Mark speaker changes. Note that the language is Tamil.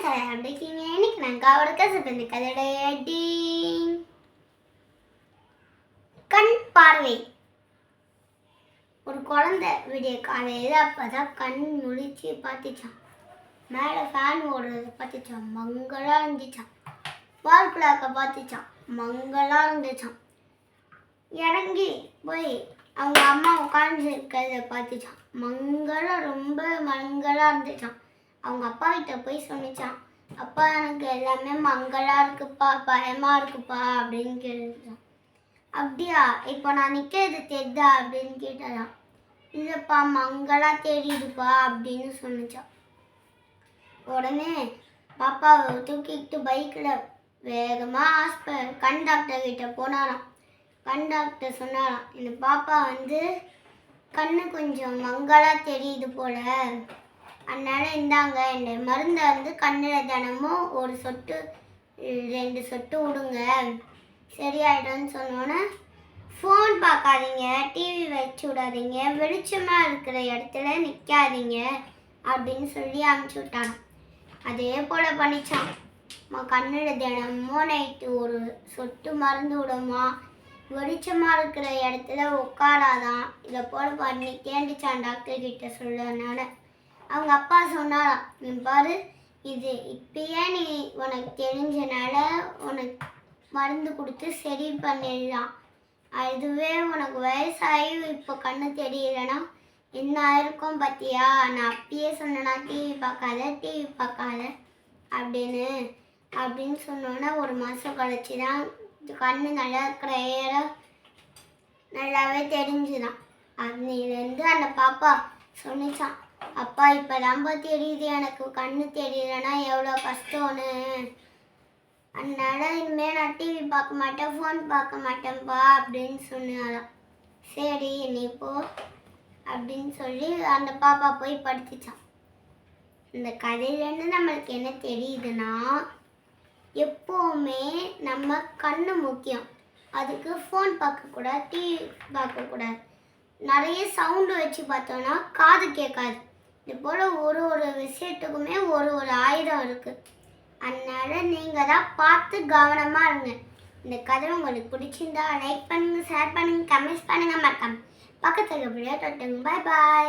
Speaker 1: ஃப்ரெண்ட்ஸ் அப்படி இருக்கீங்க இன்னைக்கு நான் காவோட கசப்பு கதையுடைய கதையோட கண் பார்வை. ஒரு குழந்தை விடிய காலையில் அப்பதான் கண் முழிச்சு பார்த்துச்சான் மேலே ஃபேன் ஓடுறத பார்த்துச்சான் மங்களாக இருந்துச்சான் வால் கிளாக்கை பார்த்துச்சான் மங்களாக இருந்துச்சான் இறங்கி போய் அவங்க அம்மா உட்காந்துருக்கிறத பார்த்துச்சான் மங்களாக ரொம்ப மங்களாக இருந்துச்சான் அவங்க அப்பா கிட்ட போய் சொன்னிச்சான். அப்பா எனக்கு எல்லாமே மங்களாக இருக்குப்பா பயமாக இருக்குப்பா அப்படின்னு கேட்டுச்சான். அப்படியா? இப்போ நான் நிற்கிறது தெரிதா அப்படின்னு கேட்டதான் இல்லைப்பா மங்களா தெரியுதுப்பா அப்படின்னு சொன்னிச்சான். உடனே பாப்பாவை தூக்கிக்கிட்டு பைக்கில் வேகமாக ஹாஸ்பிட்டல் கண் டாக்டர் கிட்ட போனாராம். கண் டாக்டர் சொன்னாராம் இந்த பாப்பா வந்து கண்ணு கொஞ்சம் மங்கலாக தெரியுது போல. அதனால இந்தாங்க இந்த மருந்தை வந்து கண்ணில் தினமும் ஒரு சொட்டு ரெண்டு சொட்டு விடுங்க சரியாயிடும்னு சொன்னோன்னே ஃபோன் பார்க்காதீங்க டிவி வச்சு விடாதீங்க வெளிச்சமாக இருக்கிற இடத்துல நிற்காதீங்க அப்படின்னு சொல்லி அமுச்சு விட்டான். அதே போல் பண்ணிச்சான். அம்மா கண்ணில் தினமும் நைட்டு ஒரு சொட்டு மருந்து விடுமா? வெளிச்சமாக இருக்கிற இடத்துல உட்காராதான். இதை போல் பண்ணி கேண்டுச்சான் டாக்டர் கிட்ட சொல்லனால. அவங்க அப்பா சொன்னாராம் நீ பாரு இது இப்பயே நீ உனக்கு தெரிஞ்சனால உனக்கு மருந்து கொடுத்து சரி பண்ணிடலாம். அதுவே உனக்கு வயசாகி இப்போ கண்ணு தெரியலனா என்ன இருக்கும் பார்த்தியா நான் அப்பயே சொன்னேன்னா டிவி பார்க்காத டிவி பார்க்காத அப்படின்னு. அப்படின்னு சொன்னோன்னே ஒரு மாதம் கழிச்சு தான் கண்ணு நல்லா கிளியராக நல்லாவே தெரிஞ்சுதான். அதுலேருந்து அந்த பாப்பா சொன்னிச்சான் அப்பா இப்போ தெரியுது எனக்கு கண்ணு தெரியலனா எவ்வளோ கஷ்டம்னு. அதனால இனிமேல் நான் டிவி பார்க்க மாட்டேன் ஃபோன் பார்க்க மாட்டேன்ப்பா அப்படின்னு சொன்னாலாம் சரி நீ போ அப்படின்னு சொல்லி அந்த பாப்பா போய் படுத்துச்சான் இந்த கதையிலேருந்து நம்மளுக்கு என்ன தெரியுதுன்னா எப்போவுமே நம்ம கண்ணு முக்கியம். அதுக்கு ஃபோன் பார்க்கக்கூடாது டிவி பார்க்கக்கூடாது நிறைய சவுண்டு வச்சு பார்த்தோன்னா காது கேட்காது. இது போல் ஒரு ஒரு விஷயத்துக்குமே ஒரு ஒரு ஆயுதம் இருக்குது அதனால நீங்கள் தான் பார்த்து கவனமாக இருங்க. இந்த கதை உங்களுக்கு பிடிச்சிருந்தா லைக் பண்ணுங்கள் ஷேர் பண்ணுங்கள் கமெண்ட்ஸ் பண்ணுங்கள் மறக்காம. பக்கத்தில் விளையாட்டு பாய் பாய்